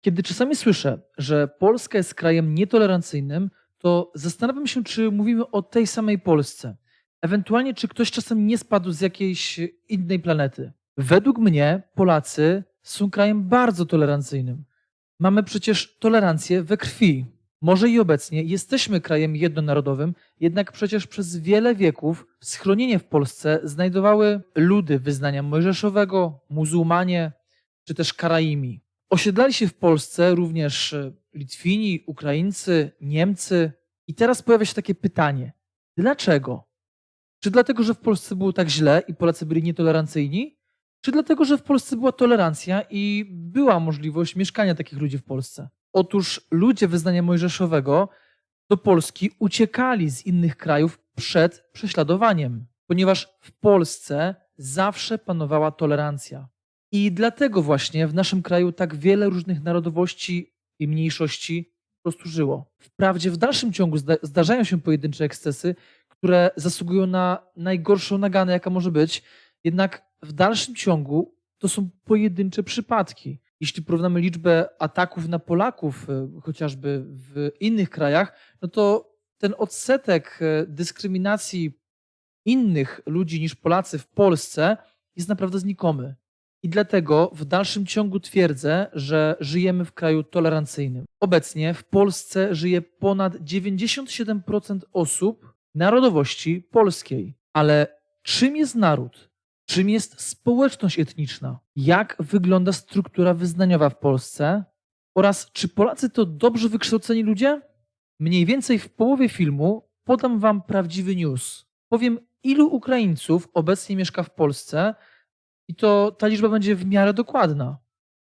Kiedy czasami słyszę, że Polska jest krajem nietolerancyjnym, to zastanawiam się, czy mówimy o tej samej Polsce. Ewentualnie, czy ktoś czasem nie spadł z jakiejś innej planety. Według mnie Polacy są krajem bardzo tolerancyjnym. Mamy przecież tolerancję we krwi. Może i obecnie jesteśmy krajem jednonarodowym, jednak przecież przez wiele wieków schronienie w Polsce znajdowały ludy wyznania mojżeszowego, muzułmanie czy też Karaimi. Osiedlali się w Polsce również e, Litwini, Ukraińcy, Niemcy. I teraz pojawia się takie pytanie: dlaczego? Czy dlatego, że w Polsce było tak źle i Polacy byli nietolerancyjni? Czy dlatego, że w Polsce była tolerancja i była możliwość mieszkania takich ludzi w Polsce? Otóż ludzie wyznania mojżeszowego do Polski uciekali z innych krajów przed prześladowaniem, ponieważ w Polsce zawsze panowała tolerancja. I dlatego właśnie w naszym kraju tak wiele różnych narodowości i mniejszości po prostu żyło. Wprawdzie w dalszym ciągu zda- zdarzają się pojedyncze ekscesy, które zasługują na najgorszą naganę, jaka może być, jednak w dalszym ciągu to są pojedyncze przypadki. Jeśli porównamy liczbę ataków na Polaków, e, chociażby w innych krajach, no to ten odsetek e, dyskryminacji innych ludzi niż Polacy w Polsce jest naprawdę znikomy. I dlatego w dalszym ciągu twierdzę, że żyjemy w kraju tolerancyjnym. Obecnie w Polsce żyje ponad 97% osób narodowości polskiej. Ale czym jest naród? Czym jest społeczność etniczna? Jak wygląda struktura wyznaniowa w Polsce? Oraz czy Polacy to dobrze wykształceni ludzie? Mniej więcej w połowie filmu podam Wam prawdziwy news. Powiem, ilu Ukraińców obecnie mieszka w Polsce, i to ta liczba będzie w miarę dokładna.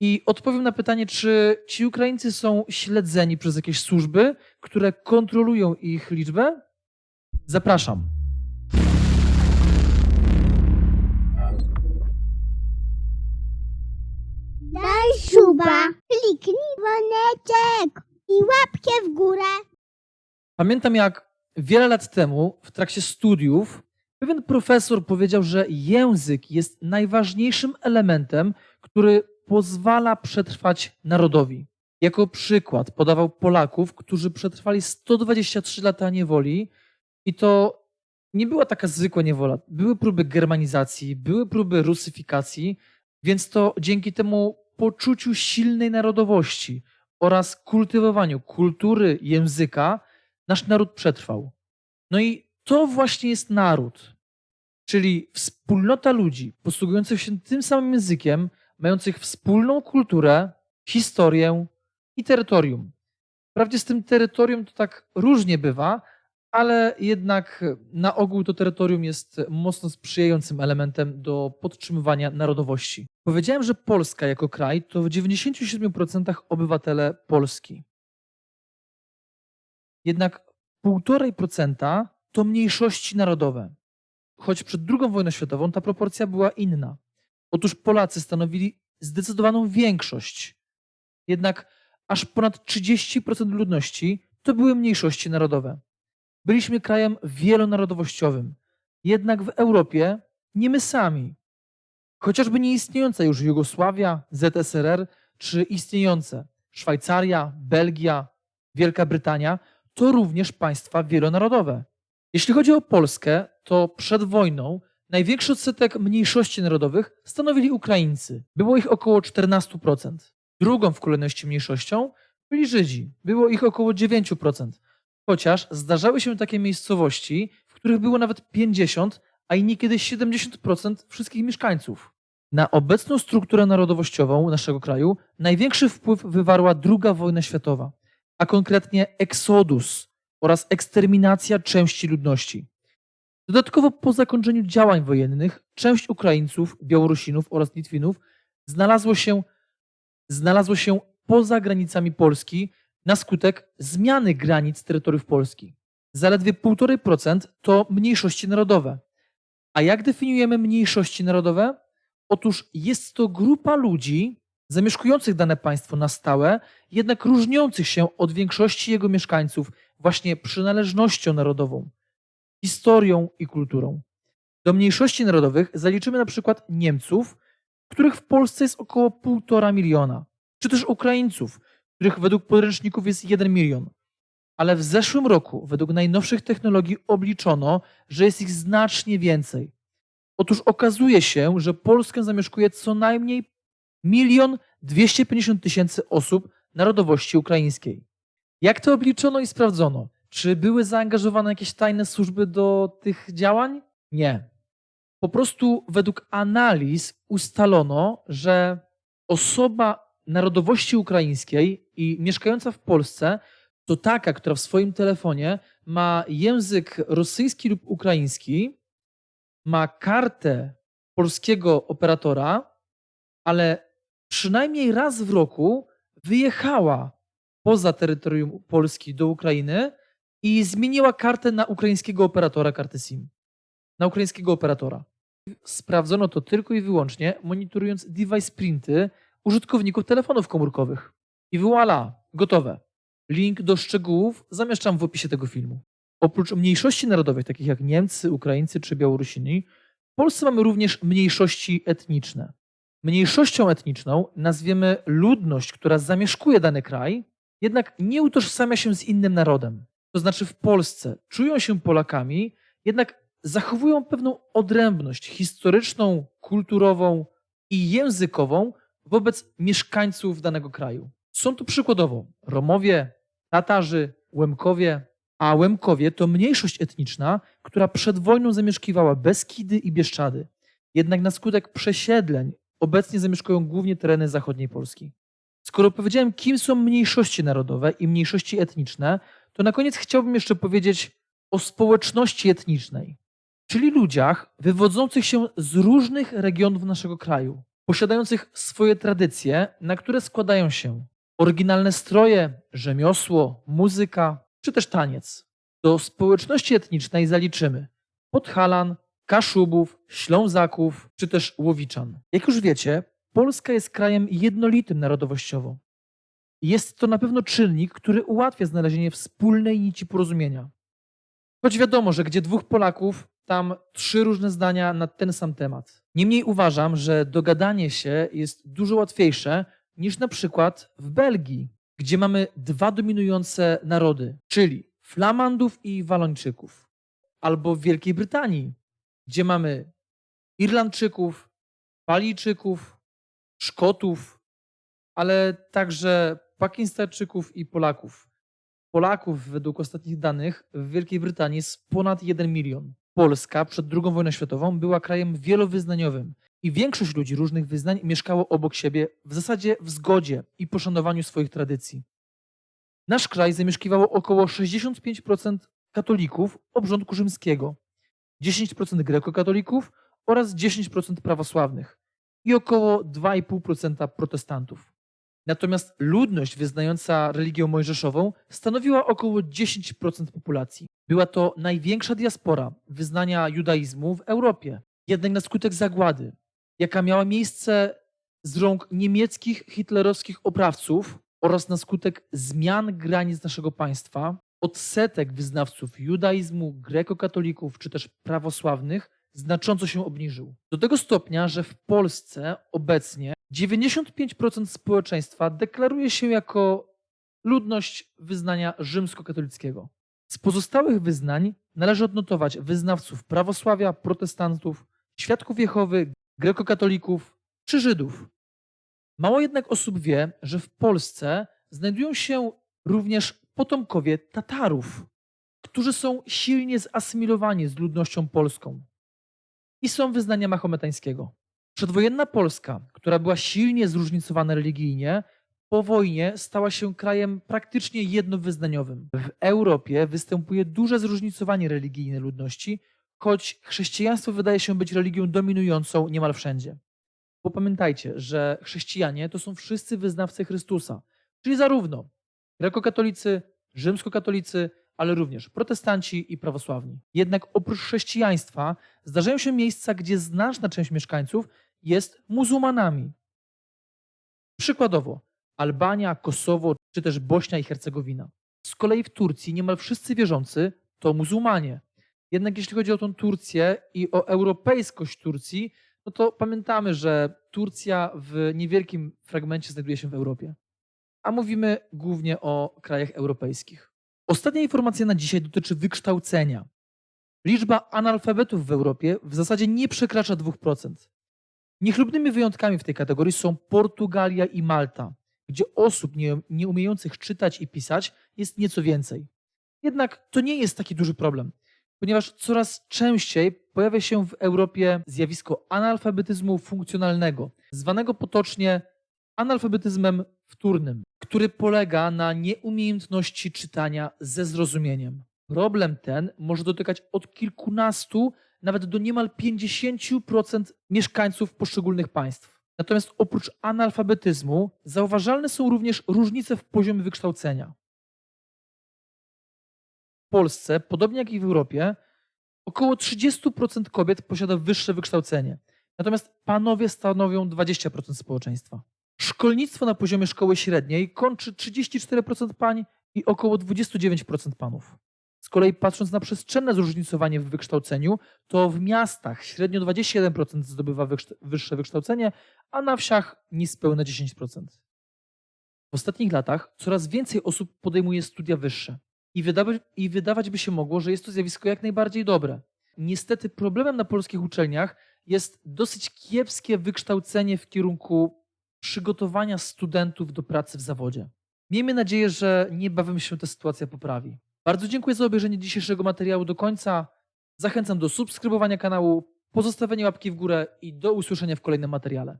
I odpowiem na pytanie, czy ci Ukraińcy są śledzeni przez jakieś służby, które kontrolują ich liczbę? Zapraszam. Daj suba, kliknij dzwoneczek i łapkę w górę. Pamiętam, jak wiele lat temu w trakcie studiów pewien profesor powiedział, że język jest najważniejszym elementem, który pozwala przetrwać narodowi. Jako przykład podawał Polaków, którzy przetrwali 123 lata niewoli i to nie była taka zwykła niewola. Były próby germanizacji, były próby rusyfikacji, więc to dzięki temu poczuciu silnej narodowości oraz kultywowaniu kultury, języka, nasz naród przetrwał. No i to właśnie jest naród, czyli wspólnota ludzi posługujących się tym samym językiem, mających wspólną kulturę, historię i terytorium. Wprawdzie z tym terytorium to tak różnie bywa, ale jednak na ogół to terytorium jest mocno sprzyjającym elementem do podtrzymywania narodowości. Powiedziałem, że Polska jako kraj to w 97% obywatele Polski. Jednak 1,5% to mniejszości narodowe. Choć przed II wojną światową ta proporcja była inna. Otóż Polacy stanowili zdecydowaną większość. Jednak aż ponad 30% ludności to były mniejszości narodowe. Byliśmy krajem wielonarodowościowym. Jednak w Europie nie my sami. Chociażby nieistniejąca już Jugosławia, ZSRR, czy istniejące Szwajcaria, Belgia, Wielka Brytania, to również państwa wielonarodowe. Jeśli chodzi o Polskę, to przed wojną największy odsetek mniejszości narodowych stanowili Ukraińcy. Było ich około 14%. Drugą w kolejności mniejszością byli Żydzi. Było ich około 9%. Chociaż zdarzały się takie miejscowości, w których było nawet 50, a i niekiedy 70% wszystkich mieszkańców. Na obecną strukturę narodowościową naszego kraju największy wpływ wywarła II wojna światowa, a konkretnie eksodus oraz eksterminacja części ludności. Dodatkowo po zakończeniu działań wojennych część Ukraińców, Białorusinów oraz Litwinów znalazło się, znalazło się poza granicami Polski na skutek zmiany granic terytoriów Polski. Zaledwie 1,5% to mniejszości narodowe. A jak definiujemy mniejszości narodowe? Otóż jest to grupa ludzi zamieszkujących dane państwo na stałe, jednak różniących się od większości jego mieszkańców właśnie przynależnością narodową, historią i kulturą. Do mniejszości narodowych zaliczymy na przykład Niemców, których w Polsce jest około 1,5 miliona. czy też Ukraińców, których według podręczników jest 1 milion. Ale w zeszłym roku, według najnowszych technologii, obliczono, że jest ich znacznie więcej. Otóż okazuje się, że Polskę zamieszkuje co najmniej milion 250 tysięcy osób narodowości ukraińskiej. Jak to obliczono i sprawdzono? Czy były zaangażowane jakieś tajne służby do tych działań? Nie. Po prostu według analiz ustalono, że osoba narodowości ukraińskiej i mieszkająca w Polsce to taka, która w swoim telefonie ma język rosyjski lub ukraiński, ma kartę polskiego operatora, ale przynajmniej raz w roku wyjechała poza terytorium Polski do Ukrainy i zmieniła kartę na ukraińskiego operatora, kartę SIM. Na ukraińskiego operatora. Sprawdzono to tylko i wyłącznie monitorując device printy użytkowników telefonów komórkowych. I voila, gotowe. Link do szczegółów zamieszczam w opisie tego filmu. Oprócz mniejszości narodowych, takich jak Niemcy, Ukraińcy czy Białorusini, w Polsce mamy również mniejszości etniczne. Mniejszością etniczną nazwiemy ludność, która zamieszkuje dany kraj, jednak nie utożsamia się z innym narodem. To znaczy w Polsce czują się Polakami, jednak zachowują pewną odrębność historyczną, kulturową i językową wobec mieszkańców danego kraju. Są tu przykładowo Romowie, Tatarzy, Łemkowie, a Łemkowie to mniejszość etniczna, która przed wojną zamieszkiwała Beskidy i Bieszczady. Jednak na skutek przesiedleń obecnie zamieszkują głównie tereny zachodniej Polski. Skoro powiedziałem, kim są mniejszości narodowe i mniejszości etniczne, to na koniec chciałbym jeszcze powiedzieć o społeczności etnicznej, czyli ludziach wywodzących się z różnych regionów naszego kraju, posiadających swoje tradycje, na które składają się oryginalne stroje, rzemiosło, muzyka czy też taniec. Do społeczności etnicznej zaliczymy Podhalan, Kaszubów, Ślązaków czy też Łowiczan. Jak już wiecie, Polska jest krajem jednolitym narodowościowo. Jest to na pewno czynnik, który ułatwia znalezienie wspólnej nici porozumienia. Choć wiadomo, że gdzie dwóch Polaków, tam trzy różne zdania na ten sam temat. Niemniej uważam, że dogadanie się jest dużo łatwiejsze niż na przykład w Belgii, gdzie mamy dwa dominujące narody, czyli Flamandów i Walończyków, albo w Wielkiej Brytanii, gdzie mamy Irlandczyków, Walijczyków, Szkotów, ale także Pakistańczyków i Polaków. Polaków według ostatnich danych w Wielkiej Brytanii jest ponad 1 milion. Polska przed II wojną światową była krajem wielowyznaniowym i większość ludzi różnych wyznań mieszkało obok siebie w zasadzie w zgodzie i poszanowaniu swoich tradycji. Nasz kraj zamieszkiwało około 65% katolików obrządku rzymskiego, 10% grekokatolików oraz 10% prawosławnych i około 2,5% protestantów. Natomiast ludność wyznająca religię mojżeszową stanowiła około 10% populacji. Była to największa diaspora wyznania judaizmu w Europie. Jednak na skutek zagłady, jaka miała miejsce z rąk niemieckich hitlerowskich oprawców oraz na skutek zmian granic naszego państwa, odsetek wyznawców judaizmu, grekokatolików czy też prawosławnych znacząco się obniżył. Do tego stopnia, że w Polsce obecnie 95% społeczeństwa deklaruje się jako ludność wyznania rzymskokatolickiego. Z pozostałych wyznań należy odnotować wyznawców prawosławia, protestantów, świadków Jehowy, grekokatolików czy Żydów. Mało jednak osób wie, że w Polsce znajdują się również potomkowie Tatarów, którzy są silnie zasymilowani z ludnością polską i są wyznania mahometańskiego. Przedwojenna Polska, która była silnie zróżnicowana religijnie, po wojnie stała się krajem praktycznie jednowyznaniowym. W Europie występuje duże zróżnicowanie religijne ludności, choć chrześcijaństwo wydaje się być religią dominującą niemal wszędzie. Bo pamiętajcie, że chrześcijanie to są wszyscy wyznawcy Chrystusa, czyli zarówno grekokatolicy, rzymskokatolicy, ale również protestanci i prawosławni. Jednak oprócz chrześcijaństwa zdarzają się miejsca, gdzie znaczna część mieszkańców jest muzułmanami. Przykładowo Albania, Kosowo czy też Bośnia i Hercegowina. Z kolei w Turcji niemal wszyscy wierzący to muzułmanie. Jednak jeśli chodzi o tą Turcję i o europejskość Turcji, no to pamiętamy, że Turcja w niewielkim fragmencie znajduje się w Europie. A mówimy głównie o krajach europejskich. Ostatnia informacja na dzisiaj dotyczy wykształcenia. Liczba analfabetów w Europie w zasadzie nie przekracza 2%. Niechlubnymi wyjątkami w tej kategorii są Portugalia i Malta, gdzie osób nie, nie umiejących czytać i pisać jest nieco więcej. Jednak to nie jest taki duży problem, ponieważ coraz częściej pojawia się w Europie zjawisko analfabetyzmu funkcjonalnego, zwanego potocznie analfabetyzmem wtórnym, który polega na nieumiejętności czytania ze zrozumieniem. Problem ten może dotykać od kilkunastu, nawet do niemal 50% mieszkańców poszczególnych państw. Natomiast oprócz analfabetyzmu zauważalne są również różnice w poziomie wykształcenia. W Polsce, podobnie jak i w Europie, około 30% kobiet posiada wyższe wykształcenie, natomiast panowie stanowią 20% społeczeństwa. Szkolnictwo na poziomie szkoły średniej kończy 34% pań i około 29% panów. Z kolei patrząc na przestrzenne zróżnicowanie w wykształceniu, to w miastach średnio 21% zdobywa wyższe wykształcenie, a na wsiach niespełna 10%. W ostatnich latach coraz więcej osób podejmuje studia wyższe i, i wydawać by się mogło, że jest to zjawisko jak najbardziej dobre. Niestety problemem na polskich uczelniach jest dosyć kiepskie wykształcenie w kierunku przygotowania studentów do pracy w zawodzie. Miejmy nadzieję, że niebawem się ta sytuacja poprawi. Bardzo dziękuję za obejrzenie dzisiejszego materiału do końca. Zachęcam do subskrybowania kanału, pozostawienia łapki w górę i do usłyszenia w kolejnym materiale.